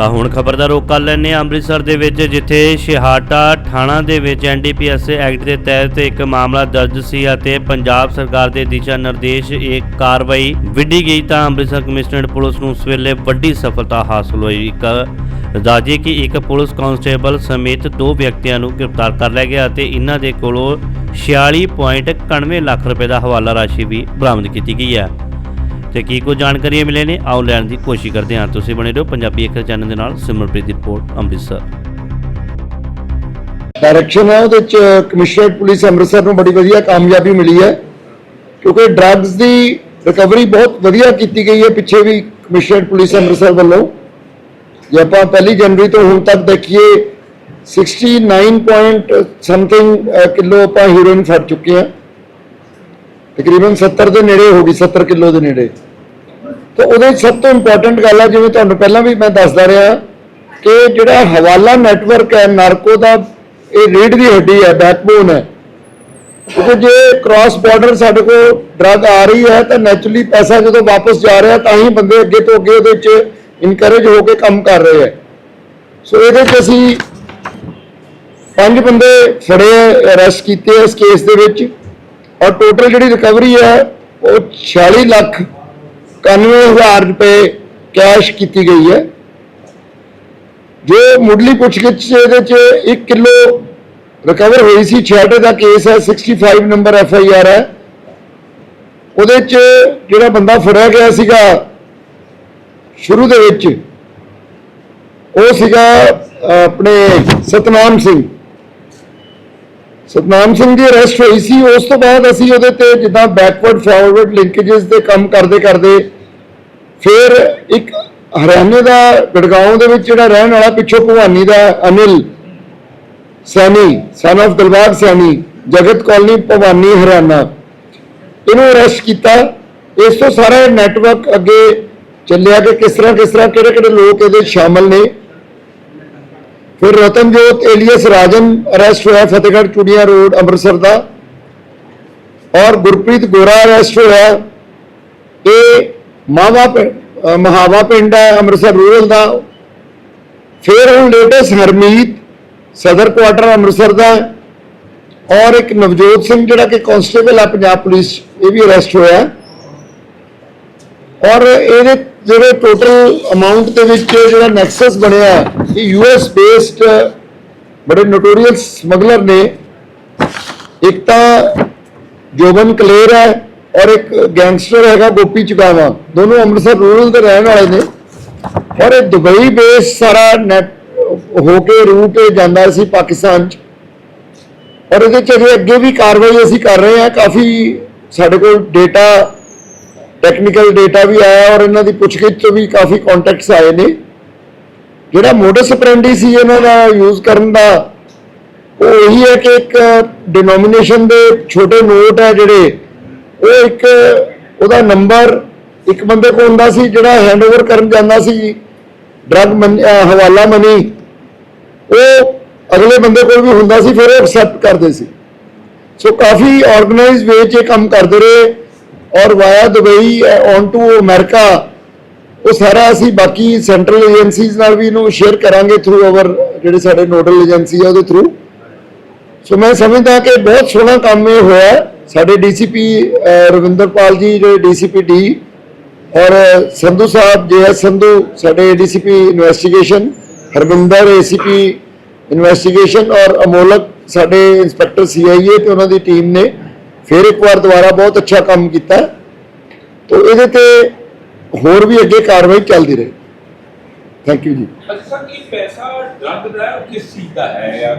ਤਾਂ ਹੁਣ ਖਬਰ ਦਾ ਰੁਖ ਕਰ ਲੈਂਦੇ ਹਾਂ। ਅੰਮ੍ਰਿਤਸਰ ਦੇ ਵਿੱਚ ਜਿੱਥੇ ਸ਼ਿਹਾਟਾ ਥਾਣਾ ਦੇ ਵਿੱਚ ਐਨਡੀਪੀਐਸ ਐਕਟ ਦੇ ਤਹਿਤ ਇੱਕ ਮਾਮਲਾ ਦਰਜ ਸੀ ਅਤੇ ਪੰਜਾਬ ਸਰਕਾਰ ਦੇ ਦਿਸ਼ਾ ਨਿਰਦੇਸ਼ ਇੱਕ ਕਾਰਵਾਈ ਵਿੱਢੀ ਗਈ ਤਾਂ ਅੰਮ੍ਰਿਤਸਰ ਕਮਿਸ਼ਨਰੇਟ ਪੁਲਿਸ ਨੂੰ ਉਸ ਵੇਲੇ ਵੱਡੀ ਸਫਲਤਾ ਹਾਸਲ ਹੋਈ। ਇੱਕ ਰਾਜੇ ਕਿ ਇੱਕ ਪੁਲਿਸ ਕਾਂਸਟੇਬਲ ਸਮੇਤ ਦੋ ਵਿਅਕਤੀਆਂ ਨੂੰ ਗ੍ਰਿਫਤਾਰ ਕਰ ਲਿਆ ਗਿਆ ਅਤੇ ਇਹਨਾਂ ਦੇ ਕੋਲੋਂ 46.91 ਲੱਖ ਰੁਪਏ ਦਾ ਹਵਾਲਾ ਰਾਸ਼ੀ ਵੀ ਬਰਾਮਦ ਕੀਤੀ ਗਈ ਹੈ। ਤੇ ਕੀ ਕੁਝ ਜਾਣਕਾਰੀਆਂ ਮਿਲੇ ਨੇ, ਆਓ ਲੈਣ ਦੀ ਕੋਸ਼ਿਸ਼ ਕਰਦੇ ਹਾਂ। ਤੁਸੀਂ ਬਣੇ ਰਹੋ ਪੰਜਾਬੀ ਅੱਖਰ ਚੈਨਲ ਦੇ ਨਾਲ, ਸਿਮਰਪ੍ਰੀਤ ਦੀ ਰਿਪੋਰਟ, ਅੰਮ੍ਰਿਤਸਰ। ਡਾਇਰੈਕਸ਼ਨ ਹੈ ਉਹਦੇ ਚ ਕਮਿਸ਼ਨਰੇਟ ਪੁਲਿਸ ਅੰਮ੍ਰਿਤਸਰ ਨੂੰ ਬੜੀ ਵਧੀਆ ਕਾਮਯਾਬੀ ਮਿਲੀ ਹੈ। ਕਿਉਂਕਿ ਡਰੱਗਸ ਦੀ ਰਿਕਵਰੀ ਬਹੁਤ ਵਧੀਆ ਕੀਤੀ ਗਈ ਹੈ, ਪਿੱਛੇ ਵੀ ਕਮਿਸ਼ਨਰੇਟ ਪੁਲਿਸ ਅੰਮ੍ਰਿਤਸਰ ਵੱਲੋਂ। ਜੇ ਆਪਾਂ ਪਹਿਲੀ ਜਨਵਰੀ ਤੋਂ ਹੁਣ ਤੱਕ ਦੇਖੀਏ 69 ਪੁਆਇੰਟ ਸਮਥਿੰਗ ਕਿਲੋ ਆਪਾਂ ਹੀਰੋਇਨ ਫੜ ਚੁੱਕੇ ਹਾਂ। ਤਕਰੀਬਨ 70 ਦੇ ਨੇੜੇ ਹੋ ਗਈ 70 ਕਿਲੋ ਦੇ ਨੇੜੇ। ਤਾਂ ਉਹਦੇ 'ਚ ਸਭ ਤੋਂ ਇੰਪੋਰਟੈਂਟ ਗੱਲ ਹੈ ਜਿਵੇਂ ਤੁਹਾਨੂੰ ਪਹਿਲਾਂ ਵੀ ਮੈਂ ਦੱਸਦਾ ਰਿਹਾ ਕਿ ਜਿਹੜਾ ਹਵਾਲਾ ਨੈਟਵਰਕ ਹੈ, ਨਾਰਕੋ ਦਾ, ਇਹ ਰੀੜ ਦੀ ਹੱਡੀ ਹੈ ਬੈਕਬੋਨ ਹੈ। ਕਿਉਂਕਿ ਜੇ ਕ੍ਰਾਸ ਬਾਰਡਰ ਸਾਡੇ ਕੋਲ ਡਰੱਗ ਆ ਰਹੀ ਹੈ, ਤਾਂ ਨੈਚੁਰਲੀ ਪੈਸਾ ਜਦੋਂ ਵਾਪਸ ਜਾ ਰਿਹਾ, ਤਾਂ ਹੀ ਬੰਦੇ ਅੱਗੇ ਤੋਂ ਅੱਗੇ ਉਹਦੇ 'ਚ ਇਨਕਰੇਜ ਹੋ ਕੇ ਕੰਮ ਕਰ ਰਹੇ ਹੈ। ਸੋ ਇਹਦੇ 'ਚ ਅਸੀਂ ਪੰਜ ਬੰਦੇ ਫੜੇ ਅਰੈਸਟ ਕੀਤੇ ਇਸ ਕੇਸ ਦੇ ਵਿੱਚ। ਔਰ ਟੋਟਲ ਜਿਹੜੀ ਰਿਕਵਰੀ ਹੈ, ਉਹ 46 ਲੱਖ 91000 ਰੁਪਏ ਕੈਸ਼ ਕੀਤੀ ਗਈ ਹੈ। ਜੋ ਮੁੱਢਲੀ ਪੁੱਛਗਿੱਛ 'ਚ ਇਹਦੇ 'ਚ 1 ਕਿਲੋ ਰਿਕਵਰ ਹੋਈ ਸੀ ਛੇੜੇ ਦਾ ਕੇਸ ਹੈ 65 ਨੰਬਰ ਐਫ ਆਈ ਆਰ ਹੈ। ਉਹਦੇ 'ਚ ਜਿਹੜਾ ਬੰਦਾ ਫੜਿਆ ਗਿਆ ਸੀਗਾ, ਸ਼ੁਰੂ ਦੇ ਵਿੱਚ, ਉਹ ਸੀਗਾ ਆਪਣੇ ਸਤਨਾਮ ਸਿੰਘ। ਸਤਨਾਮ ਸਿੰਘ ਦੀ ਅਰੈਸਟ ਹੋਈ ਸੀ। ਉਸ ਤੋਂ ਬਾਅਦ ਅਸੀਂ ਉਹਦੇ ਤੇ ਜਿੱਦਾਂ ਬੈਕਵਰਡ ਫਾਰਵਰਡ ਲਿੰਕੇजेस ਦੇ ਕੰਮ ਕਰਦੇ ਕਰਦੇ ਫਿਰ ਇੱਕ ਹਰਿਆਣੇ ਦਾ ਗੜਗਾਉਂ ਦੇ ਵਿੱਚ ਜਿਹੜਾ ਰਹਿਣ ਵਾਲਾ ਪਿੱਛੋਂ ਭਵਾਨੀ ਦਾ ਅਨਿਲ ਸੈਣੀ ਸਨ of ਦਲਬਾਗ ਸੈਣੀ, ਜਗਤ ਕਾਲਨੀ ਭਵਾਨੀ ਹਰਿਆਣਾ, ਇਹਨੂੰ ਅਰੈਸਟ ਕੀਤਾ। ਇਸ ਤੋਂ ਸਾਰਾ ਨੈਟਵਰਕ ਅੱਗੇ ਚੱਲਿਆ ਕਿ ਕਿਸ ਤਰ੍ਹਾਂ ਕਿਸ ਤਰ੍ਹਾਂ ਕਿਹੜੇ ਕਿਹੜੇ ਲੋਕ ਇਹਦੇ 'ਚ ਸ਼ਾਮਲ ਨੇ। ਫਿਰ ਰਤਨਜੋਤ ਏਲੀਅਸ ਰਾਜਨ ਅਰੈਸਟ ਹੋਇਆ ਫਤਿਹਗੜ੍ਹ ਚੂੜੀਆਂ ਰੋਡ, ਅੰਮ੍ਰਿਤਸਰ ਦਾ। ਔਰ ਗੁਰਪ੍ਰੀਤ ਗੋਰਾ ਅਰੈਸਟ ਹੋਇਆ। ਇਹ ਮਾਵਾ ਪਿੰ- ਮਹਾਵਾ ਪਿੰਡ ਹੈ, ਅੰਮ੍ਰਿਤਸਰ ਰੂਰਲ ਦਾ। ਫਿਰ ਹੁਣ ਲੇਟੈਸਟ ਹਰਮੀਤ, ਸਦਰ ਕੁਆਟਰ, ਅੰਮ੍ਰਿਤਸਰ ਦਾ। ਔਰ ਇੱਕ ਨਵਜੋਤ ਸਿੰਘ ਜਿਹੜਾ ਕਿ ਕਾਂਸਟੇਬਲ ਆ, ਪੰਜਾਬ ਪੁਲਿਸ, ਇਹ ਵੀ ਅਰੈਸਟ ਹੋਇਆ। ਔਰ ਇਹਦੇ ਜਿਹੜੇ ਟੋਟਲ ਅਮਾਉਂਟ ਦੇ ਵਿੱਚ ਜਿਹੜਾ ਨੈਕਸਸ ਬਣਿਆ ਹੈ, ਇਹ ਯੂਐਸ ਬੇਸਡ ਬੜੇ ਨੋਟੋਰੀਅਸ ਸਮਗਲਰ ਨੇ। ਇੱਕ ਤਾਂ ਜੋਬਨ ਕਲੇਰ ਹੈ ਔਰ ਇੱਕ ਗੈਂਗਸਟਰ ਹੈਗਾ ਗੋਪੀ ਚੁਗਾਵਾ ਦੋਨੋਂ ਅੰਮ੍ਰਿਤਸਰ ਰੂਰਲ ਦੇ ਰਹਿਣ ਵਾਲੇ ਨੇ। ਔਰ ਇਹ ਦੁਬਈ ਬੇਸ ਸਾਰਾ ਨੈਟ ਹੋ ਕੇ ਰੂਟ ਜਾਂਦਾ ਸੀ ਪਾਕਿਸਤਾਨ ਚ। ਔਰ ਇਹਦੇ ਚ ਅਜੇ ਅੱਗੇ ਵੀ ਕਾਰਵਾਈ ਅਸੀਂ ਕਰ ਰਹੇ ਹਾਂ। ਕਾਫੀ ਸਾਡੇ ਕੋਲ ਡੇਟਾ ਟੈਕਨੀਕਲ ਡੇਟਾ ਵੀ ਆਇਆ ਔਰ ਇਹਨਾਂ ਦੀ ਪੁੱਛਗਿੱਛ ਤੋਂ ਵੀ ਕਾਫੀ ਕੰਟੈਕਟਸ ਆਏ ਨੇ। ਜਿਹੜਾ ਮੋਡਸ ਆਪਰੈਂਡੀ ਸੀ ਇਹਨਾਂ ਦਾ ਯੂਜ਼ ਕਰਨ ਦਾ, ਉਹ ਇਹੀ ਹੈ ਕਿ ਇੱਕ ਡਿਨੋਮੀਨੇਸ਼ਨ ਦੇ ਛੋਟੇ ਨੋਟ ਹੈ ਜਿਹੜੇ, ਉਹ ਇੱਕ ਉਹਦਾ ਨੰਬਰ ਇੱਕ ਬੰਦੇ ਕੋਲ ਹੁੰਦਾ ਸੀ ਜਿਹੜਾ ਹੈਂਡਓਵਰ ਕਰਨ ਜਾਂਦਾ ਸੀ ਡਰਗ ਹਵਾਲਾ ਮਨੀ ਉਹ ਅਗਲੇ ਬੰਦੇ ਕੋਲ ਵੀ ਹੁੰਦਾ ਸੀ, ਫਿਰ ਉਹ ਐਕਸੈਪਟ ਕਰਦੇ ਸੀ। ਸੋ ਕਾਫੀ ਆਰਗੇਨਾਈਜ਼ ਵੇ 'ਚ ਇਹ ਕੰਮ ਕਰਦੇ ਰਹੇ। ਔਰ via Dubai on to America, ਉਹ ਸਾਰਾ ਅਸੀਂ ਬਾਕੀ ਸੈਂਟਰਲ ਏਜੰਸੀਜ਼ ਨਾਲ ਵੀ ਇਹਨੂੰ ਸ਼ੇਅਰ ਕਰਾਂਗੇ ਥਰੂ ਆਵਰ ਜਿਹੜੇ ਸਾਡੇ ਨੋਡਲ ਏਜੰਸੀ ਆ ਉਹਦੇ ਥਰੂ ਸੋ ਮੈਂ ਸਮਝਦਾ ਕਿ ਬਹੁਤ ਸੋਹਣਾ ਕੰਮ ਇਹ ਹੋਇਆ ਹੈ। ਸਾਡੇ ਡੀਸੀਪੀ ਰਵਿੰਦਰਪਾਲ ਜੀ, ਜਿਹੜੇ ਡੀਸੀਪੀ ਡੀ ਔਰ, ਸੰਧੂ ਸਾਹਿਬ ਜੇਐਸ ਸੰਧੂ, ਸਾਡੇ DCP investigation Harvinder ACP investigation ਔਰ ਅਮੋਲਕ, ਸਾਡੇ ਇੰਸਪੈਕਟਰ ਸੀਆਈਏ ਤੇ ਉਹਨਾਂ ਦੀ ਟੀਮ ਨੇ ਫਿਰ ਇੱਕ ਵਾਰ ਦੁਬਾਰਾ ਬਹੁਤ ਅੱਛਾ ਕੰਮ ਕੀਤਾ। ਤੋ ਇਹਦੇ ਤੇ ਹੋਰ ਵੀ ਅੱਗੇ ਕਾਰਵਾਈ ਚੱਲਦੀ ਰਹੇ। ਥੈਂਕ ਯੂ ਜੀ। ਅੱਛਾ ਇਹ ਪੈਸਾ ਡਰੱਗ ਦਾ ਕਿਸ ਚੀਜ਼ ਦਾ ਹੈ ਜਾਂ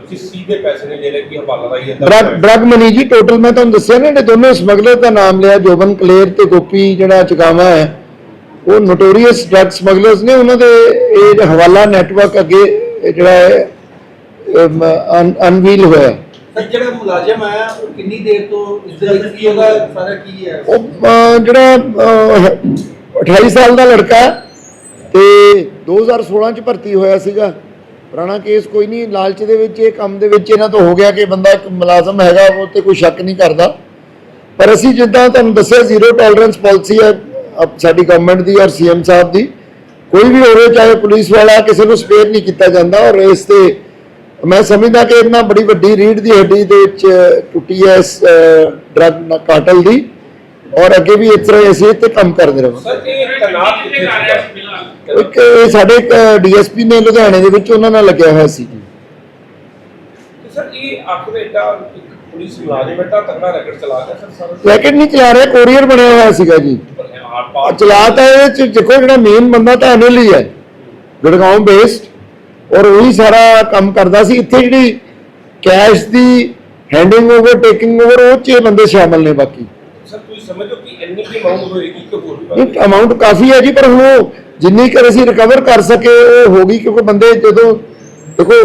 ਕਿਸ ਚੀਜ਼ ਦੇ ਪੈਸੇ ਨੇ ਜਿਹੜੇ ਕਿ ਹਵਾਲਾ ਦਾ ਹੀ ਡਰਗ ਡਰਗ ਮਨੀ ਜੀ ਟੋਟਲ ਮੈਂ ਤੁਹਾਨੂੰ ਦੱਸਿਆ ਨਾ ਇਹਨੇ ਦੋਨੋਂ ਸਮਗਲਰ ਦਾ ਨਾਮ ਲਿਆ ਜੋਬਨ ਕਲੇਰ ਤੇ ਗੋਪੀ ਜਿਹੜਾ ਚਕਾਵਾ ਹੈ ਉਹ ਨੋਟੋਰੀਅਸ ਡਰਗ ਸਮਗਲਰਸ ਨੇ ਉਹਨਾਂ ਦੇ ਇਹ ਹਵਾਲਾ ਨੈਟਵਰਕ ਅੱਗੇ ਜਿਹੜਾ ਹੈ ਅਨਵੀਲ ਹੋਇਆ। ਸਰ ਜਿਹੜਾ ਮੁਲਾਜ਼ਮ ਆਇਆ ਉਹ ਕਿੰਨੀ ਦੇਰ ਤੋਂ ਇਸ ਦੇ ਵਿੱਚ ਕੀ ਉਹਦਾ ਸਾਰਾ ਕੀ ਹੈ? ਉਹ ਅਹ, ਜਿਹੜਾ ਅਹ, 28 ਸਾਲ ਦਾ ਲੜਕਾ ਹੈ ਤੇ 2016 ਚ ਭਰਤੀ ਹੋਇਆ ਸੀਗਾ। ਪੁਰਾਣਾ ਕੇਸ ਕੋਈ ਨਹੀਂ ਲਾਲਚ ਦੇ ਵਿੱਚ ਇਹ ਕੰਮ ਦੇ ਵਿੱਚ ਇਹਨਾਂ ਤੋਂ ਹੋ ਗਿਆ ਕਿ ਬੰਦਾ ਇੱਕ ਮੁਲਾਜ਼ਮ ਹੈਗਾ ਉਹ ਤੇ ਕੋਈ ਸ਼ੱਕ ਨਹੀਂ ਕਰਦਾ। ਪਰ ਅਸੀਂ ਜਿੱਦਾਂ ਤੁਹਾਨੂੰ ਦੱਸਿਆ ਜ਼ੀਰੋ ਟੋਲਰੈਂਸ ਪਾਲਿਸੀ ਹੈ ਅਪ- ਸਾਡੀ ਗਵਰਨਮੈਂਟ ਦੀ ਔਰ ਸੀਐਮ ਸਾਹਿਬ ਦੀ। ਕੋਈ ਵੀ ਹੋਵੇ ਚਾਹੇ ਪੁਲਿਸ ਵਾਲਾ ਕਿਸੇ ਨੂੰ ਸਪੇਅਰ ਨਹੀਂ ਕੀਤਾ ਜਾਂਦਾ ਔਰ ਇਸ ਤੇ ਮੈਂ ਸਮਝਦਾ ਕਿ ਇਹਨਾਂ ਬੜੀ ਵੱਡੀ ਰੀੜ ਦੀ ਹੱਡੀ ਦੇ ਵਿੱਚ ਟੁੱਟੀ ਹੈ ਇਸ ਡਰਗ ਕਾਟਲ ਦੀ। ਔਰ ਅੱਗੇ ਵੀ ਇਸ ਤਰ੍ਹਾਂ ਅਸੀਂ ਤੇ ਕੰਮ ਕਰਦੇ ਰਹਾਂਗੇ। ਸਰ ਇਹ ਤਨਾਤ ਕਿੱਥੇ ਸੀਗਾ ਇੱਕ ਸਾਡੇ ਡੀਐਸਪੀ ਨੇ ਲੁਧਿਆਣੇ ਦੇ ਵਿੱਚ ਉਹਨਾਂ ਨਾਲ ਲੱਗਿਆ ਹੋਇਆ ਸੀ। ਸਰ ਇਹ ਆਖਰ ਇੱਕ ਪੁਲਿਸ ਮੁਲਾਜ਼ਮ ਏਡਾ ਤਕੜਾ ਰੈਕਟ ਚਲਾ ਗਿਆ ਸਰ ਸਾਰਾ। ਰੈਕਟ ਨਹੀਂ ਚਲਾ ਰਿਹਾ ਕੋਰੀਅਰ ਬਣਿਆ ਹੋਇਆ ਸੀਗਾ ਜੀ। ਆਰ ਆ ਪਾਰ ਚਲਾ ਤਾਂ ਇਹ ਚ ਦੇਖੋ ਜਿਹੜਾ ਮੇਨ ਬੰਦਾ ਤਾਂ ਅਨਿਲ ਹੀ ਹੈ। ਗੁੜਗਾਉਂ ਬੇਸਡ ਔਰ ਉਹੀ ਸਾਰਾ ਕੰਮ ਕਰਦਾ ਸੀ। ਇੱਥੇ ਜਿਹੜੀ ਕੈਸ਼ ਦੀ ਹੈਂਡਿੰਗ ਓਵਰ ਟੇਕਿੰਗ ਓਵਰ ਉਹ ਚ ਬੰਦੇ ਸ਼ਾਮਲ ਨੇ ਬਾਕੀ। ਸਰ ਤੁਸੀਂ ਸਮਝੋ ਕਿ ਇੰਨੀ ਕੀ ਅਮਾਉਂਟ ਹੋਏਗੀ ਕਿ ਹੋਰ ਅਮਾਉਂਟ ਕਾਫੀ ਹੈ ਜੀ ਪਰ ਹੁਣ ਜਿੰਨੀ ਕਰ ਅਸੀਂ ਰਿਕਵਰ ਕਰ ਸਕੇ ਉਹ ਹੋ ਗਈ ਕਿਉਂਕਿ ਬੰਦੇ ਜਦੋਂ ਦੇਖੋ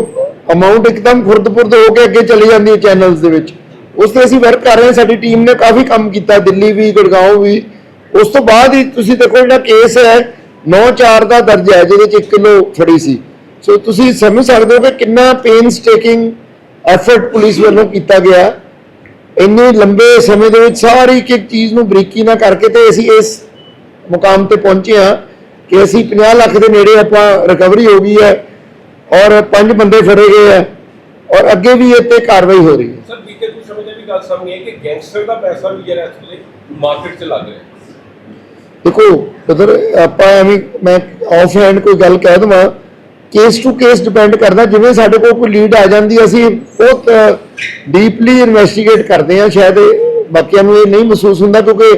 ਅਮਾਉਂਟ ਇੱਕਦਮ ਖੁਰਦ-ਪੁਰਦ ਹੋ ਕੇ ਅੱਗੇ ਚਲੀ ਜਾਂਦੀ ਹੈ ਚੈਨਲਸ ਦੇ ਵਿੱਚ। ਉਸ ਤੇ ਅਸੀਂ ਵਰਕ ਕਰ ਰਹੇ ਹਾਂ ਸਾਡੀ ਟੀਮ ਨੇ ਕਾਫੀ ਕੰਮ ਕੀਤਾ ਦਿੱਲੀ ਵੀ ਗੁੜਗਾਉਂ ਵੀ। ਉਸ ਤੋਂ ਬਾਅਦ ਹੀ ਤੁਸੀਂ ਦੇਖੋ ਜਿਹੜਾ ਕੇਸ ਹੈ 9-4 ਦਾ ਦਰਜ ਹੈ ਜਿਹਦੇ ਚ 1 ਕਿਲੋ ਫੜੀ ਸੀ। ਸੋ ਤੁਸੀਂ ਸਮਝ ਸਕਦੇ ਹੋ ਕਿ ਕਿੰਨਾ ਪੇਨਸ ਟੇਕਿੰਗ ਐਫਰਟ ਪੁਲਿਸ ਵੱਲੋਂ ਕੀਤਾ ਗਿਆ। ਇੰਨੇ ਲੰਬੇ ਸਮੇਂ ਦੇ ਵਿੱਚ ਸਾਰੀ ਇੱਕ ਇੱਕ ਚੀਜ਼ ਨੂੰ ਬਰੀਕੀ ਨਾਲ ਕਰਕੇ ਤੇ ਅਸੀਂ ਇਸ ਮੁਕਾਮ ਤੇ ਪਹੁੰਚੇ ਹਾਂ ਕਿ ਅਸੀਂ 50 ਲੱਖ ਦੇ ਨੇੜੇ ਆਪਾਂ ਰਿਕਵਰੀ ਹੋ ਗਈ ਹੈ ਔਰ ਪੰਜ ਬੰਦੇ ਫੜੇ ਗਏ ਹੈ ਔਰ ਅੱਗੇ ਵੀ ਇਹ ਤੇ ਕਾਰਵਾਈ ਹੋ ਰਹੀ ਹੈ। ਸਰ ਬੀਤੇ ਕੁਝ ਸਮੇਂ ਦੀ ਵੀ ਗੱਲ ਸਾਹਮਣੇ ਹੈ ਕਿ ਗੈਂਗਸਟਰ ਦਾ ਪੈਸਾ ਵੀ ਜਿਹੜਾ ਐਕਚੁਅਲੀ ਮਾਰਕੀਟ 'ਚ ਲੱਗ ਰਿਹਾ। ਦੇਖੋ ਉਧਰ ਆਪਾਂ ਐਵੇਂ ਮੈਂ ਆਫ ਹੈਂਡ ਕੋਈ ਗੱਲ ਕਹਿ ਦਵਾਂ ਕੇਸ ਟੂ ਕੇਸ ਡਿਪੈਂਡ ਕਰਦਾ, ਜਿਵੇਂ ਸਾਡੇ ਕੋਲ ਕੋਈ ਲੀਡ ਆ ਜਾਂਦੀ, ਅਸੀਂ ਉਹ ਡੀਪਲੀ ਇਨਵੈਸਟੀਗੇਟ ਕਰਦੇ ਹਾਂ, ਸ਼ਾਇਦ ਇਹ ਬਾਕੀਆਂ ਨੂੰ ਇਹ ਨਹੀਂ ਮਹਿਸੂਸ ਹੁੰਦਾ, ਕਿਉਂਕਿ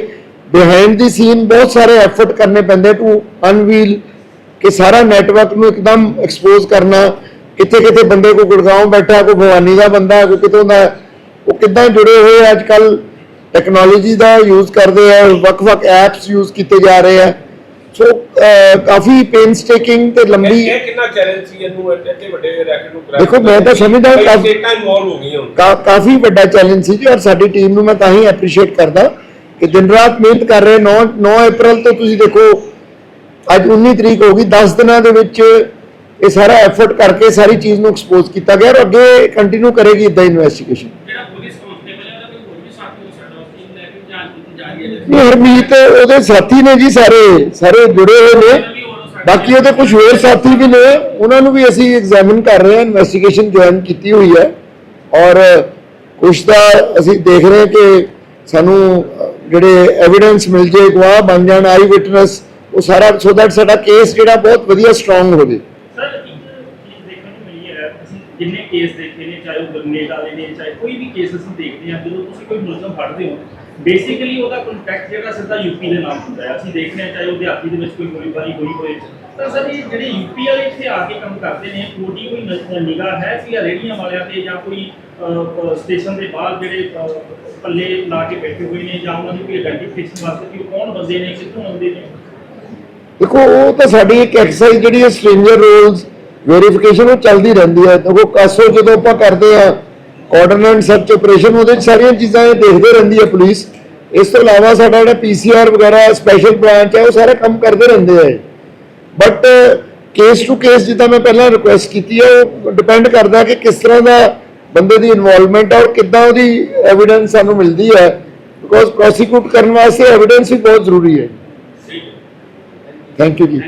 ਬਿਹਾਈਂਡ ਦੀ ਸੀਨ ਬਹੁਤ ਸਾਰੇ ਐਫਰਟ ਕਰਨੇ ਪੈਂਦੇ ਟੂ ਅਨਵੀਲ ਕਿ ਸਾਰਾ ਨੈਟਵਰਕ ਨੂੰ ਇੱਕਦਮ ਐਕਸਪੋਜ਼ ਕਰਨਾ ਕਿੱਥੇ ਕਿੱਥੇ ਬੰਦੇ ਕੋ ਗੁੜਗਾਉਂ ਬੈਠਾ, ਕੋਈ ਭਵਾਨੀ ਦਾ ਬੰਦਾ, ਕੋਈ ਕਿਤੋਂ ਦਾ, ਉਹ ਕਿੱਦਾਂ ਜੁੜੇ ਹੋਏ ਅੱਜ ਕੱਲ ਟੈਕਨੋਲੋਜੀ ਦਾ ਯੂਜ਼ ਕਰਦੇ ਆ, ਵੱਖ-ਵੱਖ ਐਪਸ ਯੂਜ਼ ਕੀਤੇ ਜਾ ਰਹੇ ਆ। ਸੋ ਕਾਫੀ ਪੇਨਸਟੇਕਿੰਗ ਤੇ ਲੰਬੀ ਇਹ ਕਿੰਨਾ ਚੈਲੰਜ ਸੀ ਇਹਨੂੰ? ਇੱਥੇ ਵੱਡੇ ਰੈਕਟ ਨੂੰ crack ਦੇਖੋ, ਮੈਂ ਤਾਂ ਸਮਝਦਾ ਕਾਫੀ- ਇਨਵੋਲਵ ਹੋ ਗਈਆਂ ਕਾਫੀ ਵੱਡਾ ਚੈਲੰਜ ਸੀ ਜੀ ਔਰ ਸਾਡੀ ਟੀਮ ਨੂੰ ਮੈਂ ਤਾਂ ਹੀ ਐਪਰੀਸ਼ੀਏਟ ਕਰਦਾ ਕਿ ਦਿਨ ਰਾਤ ਮਿਹਨਤ ਕਰ ਰਹੇ। 9 9 ਅਪ੍ਰੈਲ ਤੋਂ ਤੁਸੀਂ ਦੇਖੋ ਅੱਜ 19 ਤਰੀਕ ਹੋ ਗਈ। 10 ਦਿਨਾਂ ਦੇ ਵਿੱਚ ਇਹ ਸਾਰਾ ਐਫਰਟ ਕਰਕੇ ਸਾਰੀ ਚੀਜ਼ ਨੂੰ ਐਕਸਪੋਜ਼ ਕੀਤਾ ਗਿਆ ਔਰ ਅੱਗੇ ਕੰਟੀਨਿਊ ਕਰੇਗੀ ਇਦਾਂ ਇਨਵੈਸਟੀਗੇਸ਼ਨ ਨਹੀਂ ਹਰਮੀਤ ਉਹਦੇ ਸਾਥੀ ਨੇ ਜੀ ਸਾਰੇ ਸਾਰੇ ਜੁੜੇ ਹੋਏ ਨੇ। ਬਾਕੀ ਉਹਦੇ ਕੁਝ ਹੋਰ ਸਾਥੀ ਵੀ ਨੇ, ਉਹਨਾਂ ਨੂੰ ਵੀ ਅਸੀਂ ਐਗਜ਼ਾਮਿਨ ਕਰ ਰਹੇ ਹਾਂ ਇਨਵੈਸਟੀਗੇਸ਼ਨ ਜੁਆਇਨ ਕੀਤੀ ਹੋਈ ਹੈ। ਔਰ ਕੁਝ ਤਾਂ ਅਸੀਂ ਦੇਖ ਰਹੇ ਕਿ ਸਾਨੂੰ ਜਿਹੜੇ ਐਵੀਡੈਂਸ ਮਿਲ ਜੇ ਗਵਾਹ ਬਣ ਜਾਣ ਆਈ ਵਿਟਨੈਸ ਉਹ ਸਾਰਾ ਸੋ ਦੈਟ ਸਾਡਾ ਕੇਸ ਜਿਹੜਾ ਬਹੁਤ ਵਧੀਆ ਸਟਰੋਂਗ ਹੋਵੇ ਸਰ ਇੱਕ ਚੀਜ਼ ਦੇਖਣ ਨੂੰ ਮਿਲੀ ਹੈ ਅਸੀਂ ਜਿੰਨੇ ਕੇਸ ਦੇਖੇ ਨੇ ਚਾਹੇ ਉਹ ਗ੍ਰਨੇਡ ਵਾਲੇ ਨੇ ਚਾਹੇ ਕੋਈ ਵੀ ਕੇਸ ਅਸੀਂ ਦੇਖਦੇ ਹਾਂ ਜਦੋਂ ਤੁਸੀਂ ਕੋਈ ਮੁਲਜ਼ਮ ਫੜਦੇ ਹੋ ਬੇਸਿਕਲੀ ਉਹਦਾ ਕੰਟੈਕਟ ਜਿਹੜਾ ਸਿੱਧਾ ਯੂਪੀ ਦੇ ਨਾਲ ਹੁੰਦਾ ਹੈ। ਅਸੀਂ ਦੇਖਦੇ ਹਾਂ ਚਾਹੇ ਉਹ ਦਿਹਾਤੀ ਦੇ ਵਿੱਚ ਕੋਈ ਗੋਲੀਬਾਰੀ ਹੋਈ ਹੋਏ ਤਾਂ ਸਰ ਇਹ ਜਿਹੜੇ ਯੂਪੀ ਵਾਲੇ ਇੱਥੇ ਆ ਕੇ ਕੰਮ ਕਰਦੇ ਨੇ ਤੁਹਾਡੀ ਕੋਈ ਨ- ਨਿਗਾਹ ਹੈ ਕਿ ਰੇੜੀਆਂ ਵਾਲਿਆਂ ਤੇ ਜਾਂ ਕੋਈ ਸਟੇਸ਼ਨ ਦੇ ਬਾਹਰ ਜਿਹੜੇ ਅਹ, ਪੱਲੇ ਲਾ ਕੇ ਬੈਠੇ ਹੋਏ ਨੇ ਜਾਂ ਉਹਨਾਂ ਦੀ ਕੋਈ ਆਇਡੈਂਟੀਫਿਕੇਸ਼ਨ ਵਾਸਤੇ ਕਿ ਉਹ ਕੌਣ ਬੰਦੇ ਨੇ ਕਿੱਥੋਂ ਆਉਂਦੇ ਨੇ? ਦੇਖੋ ਉਹ ਤਾਂ ਸਾਡੀ ਇੱਕ ਐਕਸਰਸਾਈਜ਼ ਜਿਹੜੀ ਹੈ ਸਟ੍ਰੇਂਜਰ ਰੋਲਸ ਵੈਰੀਫਿਕੇਸ਼ਨ ਉਹ ਚੱਲਦੀ ਰਹਿੰਦੀ ਹੈ। ਦੇਖੋ ਕਾਸੋ ਜਦੋਂ ਆਪਾਂ ਕਰਦੇ ਆ ਕੋਆਰਡੀਨੇਟ ਸਰਚ ਆਪਰੇਸ਼ਨ ਉਹਦੇ ਵਿੱਚ ਸਾਰੀਆਂ ਚੀਜ਼ਾਂ ਇਹ ਦੇਖਦੇ ਰਹਿੰਦੀ ਹੈ ਪੁਲਿਸ। ਇਸ ਤੋਂ ਇਲਾਵਾ ਸਾਡਾ ਜਿਹੜਾ ਪੀਸੀਆਰ ਵਗੈਰਾ ਸਪੈਸ਼ਲ ਬ੍ਰਾਂਚ ਹੈ ਉਹ ਸਾਰਾ ਕੰਮ ਕਰਦੇ ਰਹਿੰਦੇ ਹੈ। ਬਟ ਕੇਸ ਟੂ ਕੇਸ ਜਿੱਦਾਂ ਮੈਂ ਪਹਿਲਾਂ ਰਿਕੁਐਸਟ ਕੀਤੀ ਹੈ ਉਹ ਡਿਪੈਂਡ ਕਰਦਾ ਕਿ ਕਿਸ ਤਰ੍ਹਾਂ ਦਾ ਬੰਦੇ ਦੀ ਇਨਵੋਲਵਮੈਂਟ ਹੈ ਔਰ ਕਿੱਦਾਂ ਉਹਦੀ ਐਵੀਡੈਂਸ ਸਾਨੂੰ ਮਿਲਦੀ ਹੈ। ਬਿਕੋਜ਼ ਪ੍ਰੋਸੀਕਿਊਟ ਕਰਨ ਵਾਸਤੇ ਐਵੀਡੈਂਸ ਵੀ ਬਹੁਤ ਜ਼ਰੂਰੀ ਹੈ। ਥੈਂਕ ਯੂ ਜੀ।